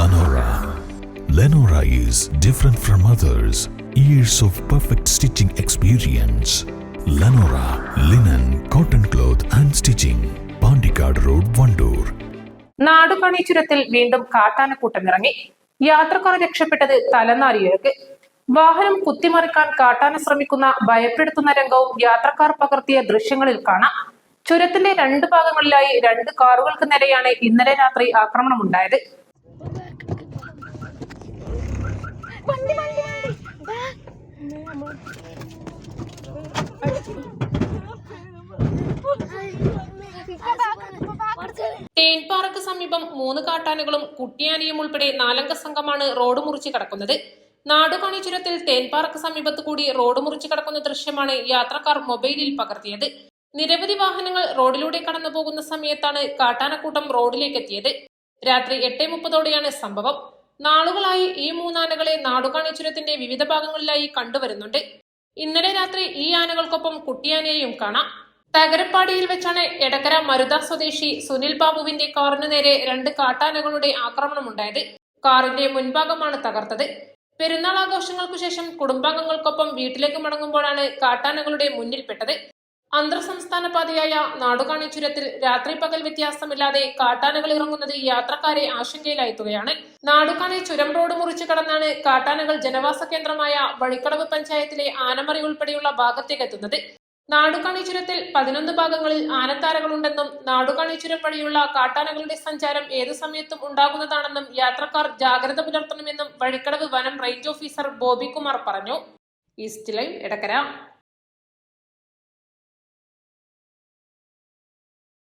Lenora. Lenora is different from others. Years of perfect stitching experience. Lenora linen, cotton cloth and stitching. Pandikad Road, Vandoor. Nadukani ചുരത്തിൽ വീണ്ടും കാട്ടാനക്കൂട്ടം ഇറങ്ങി യാത്രക്കാർ രക്ഷപ്പെട്ടത് തലനാരിയർക്ക് വാഹനം കുത്തിമറിക്കാൻ കാട്ടാന ശ്രമിക്കുന്ന ഭയപ്പെടുത്തുന്ന രംഗവും യാത്രക്കാർ പകർത്തിയ ദൃശ്യങ്ങളിൽ കാണാം ചുരത്തിന്റെ രണ്ട് ഭാഗങ്ങളിലായി രണ്ട് കാറുകൾക്ക് നേരെയാണ് ഇന്നലെ രാത്രി ആക്രമണമുണ്ടായത് വണ്ടി വണ്ടി. വണ്ടി. തേൻപാറക്ക് സമീപം മൂന്ന് കാട്ടാനകളും കുട്ടിയാനയും ഉൾപ്പെടെ നാലംഗ സംഘമാണ് റോഡ് മുറിച്ച് കടക്കുന്നത്. നാടുകാണി ചുരത്തിൽ തേൻപാറക്ക് സമീപത്ത് കൂടി റോഡ് മുറിച്ച് കടക്കുന്ന ദൃശ്യമാണ് യാത്രക്കാർ മൊബൈലിൽ പകർത്തിയത്. നിരവധി വാഹനങ്ങൾ റോഡിലൂടെ കടന്നു പോകുന്ന സമയത്താണ് കാട്ടാനക്കൂട്ടം റോഡിലേക്ക് എത്തിയത്. രാത്രി എട്ട് മുപ്പതോടെയാണ് സംഭവം. നാളുകളായി ഈ മൂന്നാനകളെ നാടുകാണി ചുരത്തിന്റെ വിവിധ ഭാഗങ്ങളിലായി കണ്ടുവരുന്നുണ്ട്. ഇന്നലെ രാത്രി ഈ ആനകൾക്കൊപ്പം കുട്ടിയാനയെയും കാണാം. തകരപ്പാടിയിൽ വെച്ചാണ് എടക്കര മരുത സ്വദേശി സുനിൽ ബാബുവിന്റെ കാറിനു നേരെ രണ്ട് കാട്ടാനകളുടെ ആക്രമണം ഉണ്ടായത് കാറിന്റെ മുൻഭാഗമാണ് തകർത്തത്. പെരുന്നാൾ ആഘോഷങ്ങൾക്കു ശേഷം കുടുംബാംഗങ്ങൾക്കൊപ്പം വീട്ടിലേക്ക് മടങ്ങുമ്പോഴാണ് കാട്ടാനകളുടെ മുന്നിൽപ്പെട്ടത്. അന്തർ സംസ്ഥാന പാതയായ നാടുകാണി ചുരത്തിൽ രാത്രി പകൽ വ്യത്യാസമില്ലാതെ കാട്ടാനകൾ ഇറങ്ങുന്നത് യാത്രക്കാരെ ആശങ്കയിലായെത്തുകയാണ് നാടുകാണി ചുരം റോഡ് മുറിച്ചു കടന്നാണ് കാട്ടാനകൾ ജനവാസ കേന്ദ്രമായ വഴിക്കടവ് പഞ്ചായത്തിലെ ആനമറി ഉൾപ്പെടെയുള്ള ഭാഗത്തേക്ക് എത്തുന്നത്. നാടുകാണി ചുരത്തിൽ പതിനൊന്ന് ഭാഗങ്ങളിൽ ആനത്താരകളുണ്ടെന്നും നാടുകാണി ചുരം വഴിയുള്ള കാട്ടാനകളുടെ സഞ്ചാരം ഏതു സമയത്തും ഉണ്ടാകുന്നതാണെന്നും യാത്രക്കാർ ജാഗ്രത പുലർത്തണമെന്നും വഴിക്കടവ് വനം റേഞ്ച് ഓഫീസർ ബോബി കുമാർ പറഞ്ഞു. East line Edakkara.